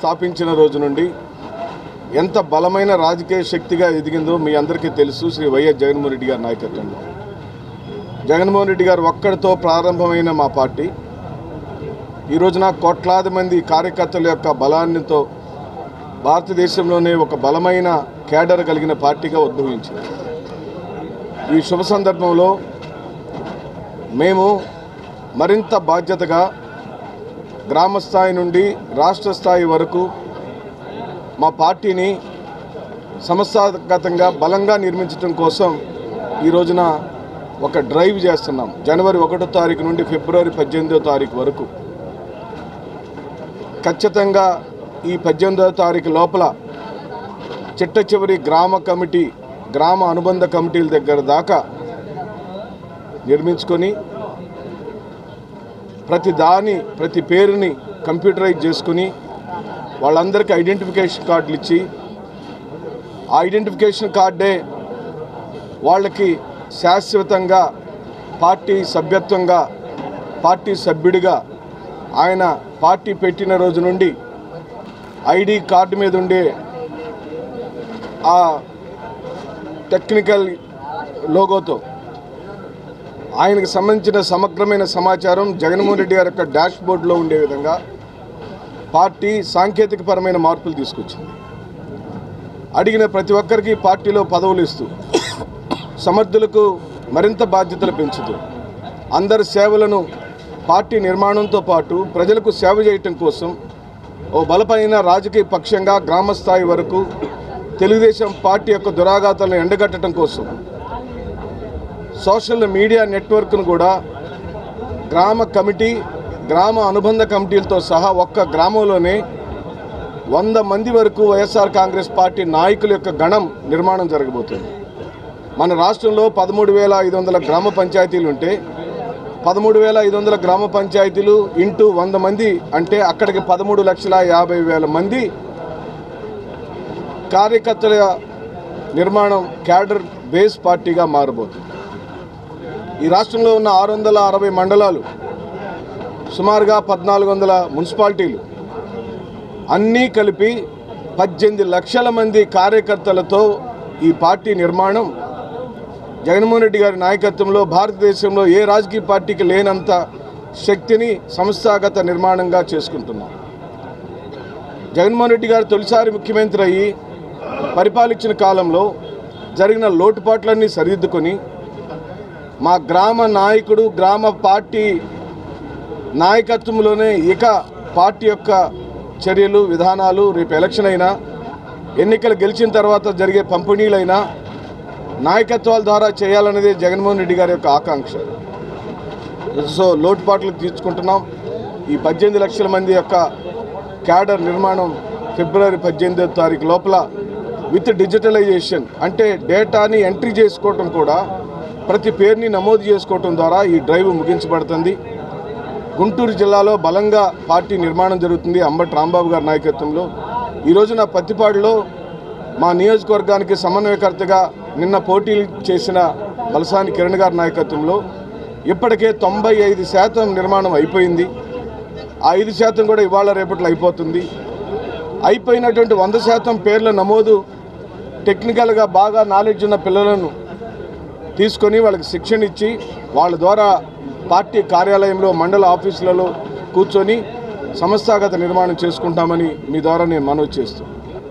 స్థాపించిన రోజు నుండి ఎంత బలమైన రాజకీయ శక్తిగా ఎదిగిందో మీ అందరికీ తెలుసు శ్రీ వైఎస్ జగన్మోహన్ రెడ్డి గారి నాయకత్వంలో. జగన్మోహన్ రెడ్డి గారు ఒక్కడితో ప్రారంభమైన మా పార్టీ. ఈ రోజున కోట్లాది మంది కార్యకర్తల యొక్క బలాన్నితో భారతదేశంలోనే ఒక బలమైన కేడర్ కలిగిన పార్టీగా ఉద్భవించింది. ఈ శుభ సందర్భంలో మేము మరింత బాధ్యతగా గ్రామ స్థాయి నుండి రాష్ట్ర స్థాయి వరకు మా పార్టీని సంస్థాగతంగా బలంగా నిర్మించడం కోసం ఈ రోజున ఒక డ్రైవ్ చేస్తున్నాం. జనవరి ఒకటో తారీఖు నుండి ఫిబ్రవరి పద్దెనిమిదో తారీఖు వరకు. ఖచ్చితంగా ఈ పద్దెనిమిదో తారీఖు లోపల చిట్ట చివరి గ్రామ కమిటీ గ్రామ అనుబంధ కమిటీల దగ్గర దాకా నిర్మించుకొని ప్రతి దాని ప్రతి పేరుని కంప్యూటరైజ్ చేసుకుని వాళ్ళందరికీ ఐడెంటిఫికేషన్ కార్డులు ఇచ్చి ఆ ఐడెంటిఫికేషన్ కార్డే వాళ్ళకి శాశ్వతంగా పార్టీ సభ్యత్వంగా పార్టీ సభ్యుడిగా ఆయన పార్టీ పెట్టిన రోజు నుండి ఐడి కార్డు మీద ఉండే ఆ టెక్నికల్ లోగోతో ఆయనకు సంబంధించిన సమగ్రమైన సమాచారం జగన్మోహన్ రెడ్డి గారి యొక్క డాష్ బోర్డులో ఉండే విధంగా పార్టీ సాంకేతికపరమైన మార్పులు తీసుకొచ్చింది. అడిగిన ప్రతి ఒక్కరికి పార్టీలో పదవులు ఇస్తూ సమర్థులకు మరింత బాధ్యతలు పెంచుతూ అందరి సేవలను పార్టీ నిర్మాణంతో పాటు ప్రజలకు సేవ చేయటం కోసం ఓ బలపైన రాజకీయ పక్షంగా గ్రామస్థాయి వరకు తెలుగుదేశం పార్టీ యొక్క దురాఘాతాలను ఎండగట్టడం కోసం సోషల్ మీడియా నెట్వర్క్ను కూడా గ్రామ కమిటీ గ్రామ అనుబంధ కమిటీలతో సహా ఒక్క గ్రామంలోనే వంద మంది వరకు వైఎస్ఆర్ కాంగ్రెస్ పార్టీ నాయకుల యొక్క గణం నిర్మాణం జరగబోతుంది. మన రాష్ట్రంలో పదమూడు వేల ఐదు వందల గ్రామ పంచాయతీలు ఉంటే పదమూడు వేల ఐదు వందల గ్రామ పంచాయతీలు ఇంటూ వంద మంది అంటే అక్కడికి పదమూడు లక్షల యాభై వేల మంది కార్యకర్తల నిర్మాణం క్యాడర్ బేస్ పార్టీగా మారబోతుంది. ఈ రాష్ట్రంలో ఉన్న ఆరు వందల అరవై మండలాలు సుమారుగా పద్నాలుగు వందల మున్సిపాలిటీలు. అన్నీ కలిపి పద్దెనిమిది లక్షల మంది కార్యకర్తలతో ఈ పార్టీ నిర్మాణం. జగన్మోహన్ రెడ్డి గారి నాయకత్వంలో భారతదేశంలో ఏ రాజకీయ పార్టీకి లేనంత శక్తిని సంస్థాగత నిర్మాణంగా చేసుకుంటున్నాం. జగన్మోహన్ రెడ్డి గారు తొలిసారి ముఖ్యమంత్రి అయ్యి పరిపాలించిన కాలంలో జరిగిన లోటుపాట్లన్నీ సరిదిద్దుకొని మా గ్రామ నాయకుడు గ్రామ పార్టీ నాయకత్వంలోనే ఇక పార్టీ యొక్క చర్యలు విధానాలు రేపు ఎలక్షన్ అయినా ఎన్నికలు గెలిచిన తర్వాత జరిగే పంపిణీలైనా నాయకత్వాల ద్వారా చేయాలనేది జగన్మోహన్ రెడ్డి గారి యొక్క ఆకాంక్ష. సో లోటుపాట్లు తీర్చుకుంటున్నాం. ఈ పద్దెనిమిది లక్షల మంది యొక్క క్యాడర్ నిర్మాణం ఫిబ్రవరి పద్దెనిమిదో తారీఖు లోపల విత్ డిజిటలైజేషన్ అంటే డేటాని ఎంట్రీ చేసుకోవటం కూడా ప్రతి పేరుని నమోదు చేసుకోవటం ద్వారా ఈ డ్రైవ్ ముగించబడుతుంది. గుంటూరు జిల్లాలో బలంగా పార్టీ నిర్మాణం జరుగుతుంది అంబటి రాంబాబు గారి నాయకత్వంలో. ఈరోజు నా పత్తిపాడులో మా నియోజకవర్గానికి సమన్వయకర్తగా నిన్న పోటీలు చేసిన బలసాని కిరణ్ గారి నాయకత్వంలో ఇప్పటికే తొంభై ఐదు శాతం నిర్మాణం అయిపోయింది. ఆ ఐదు శాతం కూడా ఇవాళ రేపట్లో అయిపోతుంది. అయిపోయినటువంటి వంద శాతం పేర్ల నమోదు టెక్నికల్గా బాగా నాలెడ్జ్ ఉన్న పిల్లలను తీసుకొని వాళ్ళకి శిక్షణ ఇచ్చి వాళ్ళ ద్వారా పార్టీ కార్యాలయంలో మండల ఆఫీసులలో కూర్చొని సంస్థాగత నిర్మాణం చేసుకుంటామని మీ ద్వారా నేను మనవి చేస్తూ.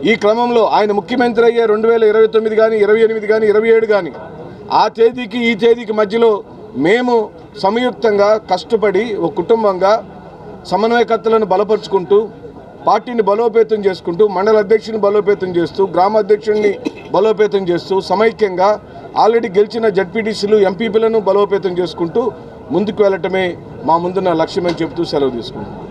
ఈ క్రమంలో ఆయన ముఖ్యమంత్రి అయ్యే రెండు వేల ఇరవై తొమ్మిది కానీ ఇరవై ఎనిమిది కానీ ఇరవై ఏడు కానీ ఆ తేదీకి ఈ తేదీకి మధ్యలో మేము సంయుక్తంగా కష్టపడి ఒక కుటుంబంగా సమన్వయకర్తలను బలపరుచుకుంటూ పార్టీని బలోపేతం చేసుకుంటూ మండల అధ్యక్షుని బలోపేతం చేస్తూ గ్రామ అధ్యక్షుడిని బలోపేతం చేస్తూ సమైక్యంగా ఆల్రెడీ గెలిచిన జడ్పీటీసీలు ఎంపీపీలను బలోపేతం చేసుకుంటూ ముందుకు వెళ్ళటమే మా ముందున్న లక్ష్యమని చెబుతూ సెలవు తీసుకుంటాం